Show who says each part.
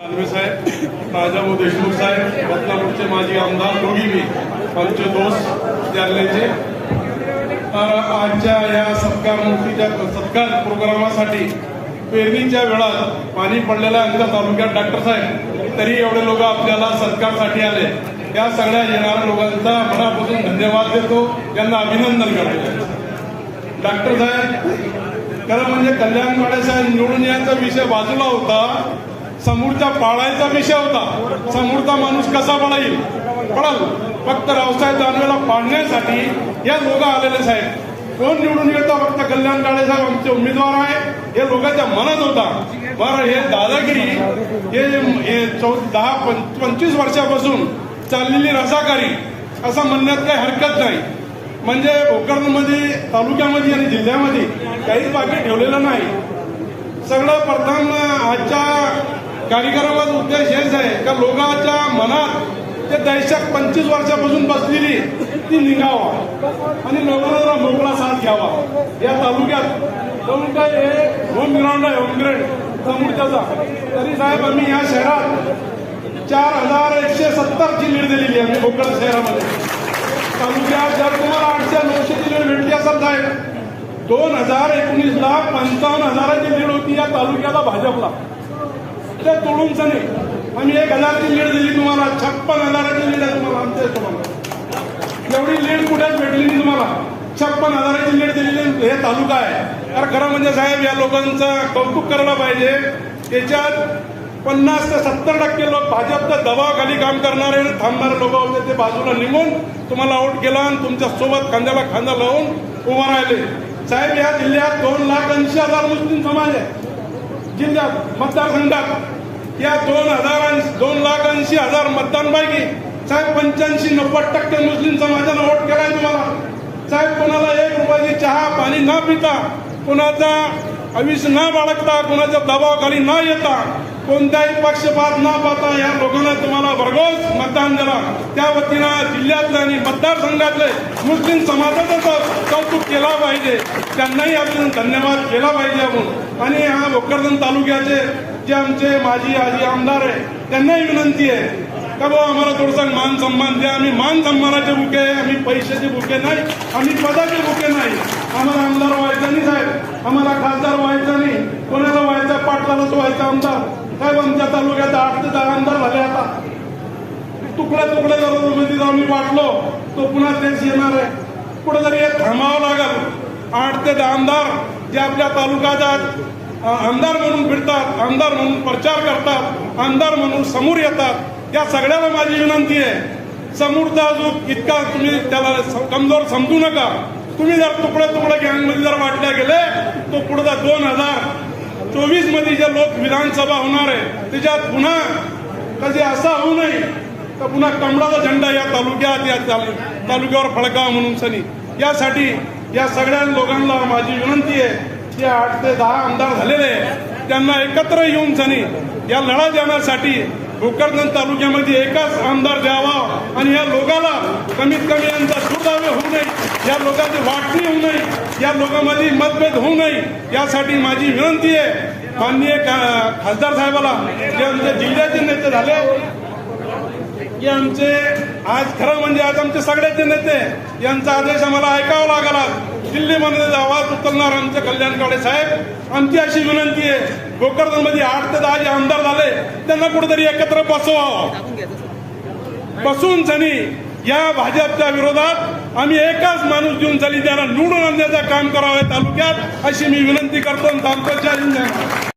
Speaker 1: दानवे साहेब राजाभाऊ देशमुख साहेब रत्नापूरचे माजी आमदार दोघी मी आमचे दोस्त जालन्याचे आजच्या या सत्कार मूर्तीच्या सत्कार प्रोग्रामासाठी पेरणीच्या वेळात पाणी पडलेल्या आमच्या तालुक्यात डॉक्टर साहेब. तरी एवढे लोक आपल्याला सत्कारसाठी आले. या सगळ्या येणाऱ्या लोकांचा मनापासून धन्यवाद देतो. त्यांना अभिनंदन करतो. डॉक्टर साहेब खरं म्हणजे कल्याण साहेब निवडून याचा विषय बाजूला होता. समोरचा पाळायचा विषय होता. समोरचा माणूस कसा पळाईल पळाल. फक्त रावसाहेब दानवेला पाळण्यासाठी या लोक आलेले साहेब. कोण निवडून येतो? फक्त कल्याण काळे साहेब आमचे उमेदवार आहे. हे लोकांच्या मनात होता. बरं हे दादागिरी हे हे चौ दहा पंचवीस वर्षापासून चाललेली रसाकारी असं म्हणण्यात काही हरकत नाही. म्हणजे गोकर्णमध्ये तालुक्यामध्ये आणि जिल्ह्यामध्ये काहीच बाकी ठेवलेलं नाही. सगळं प्रथम आजच्या कार्यक्रमाचा उद्देश हेच आहे का लोकांच्या मनात ते दहशत पंचवीस वर्षापासून बसलेली ती निघावा आणि लोकांना मोकळा साथ घ्यावा. या तालुक्यात म्हणून काय हे होम ग्राउंड आहे होम ग्राउंड समोरच्याचा तरी साहेब आम्ही या शहरात चार हजार एकशे सत्तरची लीड दिलेली आहे आम्ही भोकर शहरामध्ये. तालुक्यात जर तुम्हाला आठशे नऊशेची लीड भेटली असेल साहेब दोन हजार एकोणीस ला पंचावन्न हजाराची लीड होती या तालुक्याला भाजपला. ते तोडूनच नाही आम्ही एक हजारची लीड दिली तुम्हाला. छप्पन हजाराची लीड आहे तुम्हाला आमच्या हिशोबाने एवढी लीड कुठेच भेटली नाही तुम्हाला? छप्पन हजाराची लीड दिलेली हे तालुका आहे. तर खरं म्हणजे साहेब या लोकांचं कौतुक करायला पाहिजे. याच्यात पन्नास ते सत्तर टक्के लोक भाजपच्या दबावाखाली काम करणारे आणि थांबणारे लोक होते. ते बाजूला निघून तुम्हाला आउट केला आणि तुमच्यासोबत खांद्याला खांदा लावून उभं राहिले. साहेब या जिल्ह्यात दोन लाख ऐंशी हजार मुस्लिम समाज आहे. जिल्ह्यात मतदारसंघात या दोन हजार दोन लाख ऐंशी हजार मतदानपैकी साहेब पंच्याऐंशी नव्वद टक्के मुस्लिम समाजानं वोट केलाय तुम्हाला. साहेब कोणाला एक रुपयाची चहा पाणी न पिता कोणाचा आयुष्य न बाळगता कोणाच्या दबावाखाली न येता कोणताही पक्षपात न पाहता या लोकांना तुम्हाला भरघोस मतदान दिला त्या वतीनं जिल्ह्यातलं आणि मतदारसंघातले मुस्लिम समाजाचा कौतुक केला पाहिजे. त्यांनाही आपण धन्यवाद केला पाहिजे आपण. आणि हा भोकरदन तालुक्याचे जे आमचे माजी आजी आमदार आहे त्यांनाही विनंती आहे. का बाबा आम्हाला थोडासा मान सन्मान द्या. आम्ही मान सन्मानाचे बुके आहे आम्ही पैशाचे बुके नाही आम्ही पदाचे बुके नाही. आम्हाला आमदार व्हायचा नाही साहेब. आम्हाला खासदार व्हायचं नाही. कोणाला व्हायचा पाटलालाच व्हायचा आमदार. काय आमच्या तालुक्यात आठ ते दहा आमदार झाले आता? तुकडे तुकडे जर आम्ही वाटलो तो पुन्हा तेच येणार आहे. कुठेतरी हे थांबावं लागेल. आठ ते दहा आमदार जे आपल्या तालुक्यात आमदार म्हणून फिरतात आमदार म्हणून प्रचार करतात आमदार म्हणून समोर येतात या सगळ्याला माझी विनंती आहे. समोरचा जो इतका तुम्ही त्याला स- कमजोर समजू नका. तुम्ही जर तुकडे तुकडे गँगमध्ये जर वाटल्या गेले तो पुढचा दोन हजार चोवीसमध्ये जे लोक विधानसभा होणार आहे त्याच्यात पुन्हा कधी असा होऊ नये तर पुन्हा कमळाचा झेंडा या तालुक्यात या तालुक्यावर फडकावा म्हणून सनी. यासाठी या सगळ्या लोकांना माझी विनंती आहे की आठ ते दहा आमदार झालेले आहे, त्यांना एकत्र येऊन सनी या लढा देण्यासाठी भोकरदन तालुक्यामध्ये एकच आमदार द्यावा आणि या लोकाला कमीत कमी यांचा सुदावे होऊ नये. या लोकांची वाटणी होऊ नये. या लोकांमध्ये मतभेद होऊ नये. यासाठी माझी विनंती आहे. माननीय खासदार साहेबाला जे आमचे जिल्ह्याचे नेते झाले की आमचे आज खरं म्हणजे आज आमचे सगळ्याचे नेते यांचा आदेश आम्हाला ऐकावा लागला. दिल्लीमध्ये आवाज उचलणार आमचे कल्याण काळे साहेब आमची अशी विनंती आहे. गोकर्धनमध्ये आठ ते दहा जे आमदार झाले त्यांना कुठेतरी एकत्र बसवावं बसून सनी या भाजपच्या विरोधात आम्ही एकाच माणूस घेऊन चाली त्यांना निवडून आणण्याचं काम करावं तालुक्यात अशी मी विनंती करतो आणि थांबतो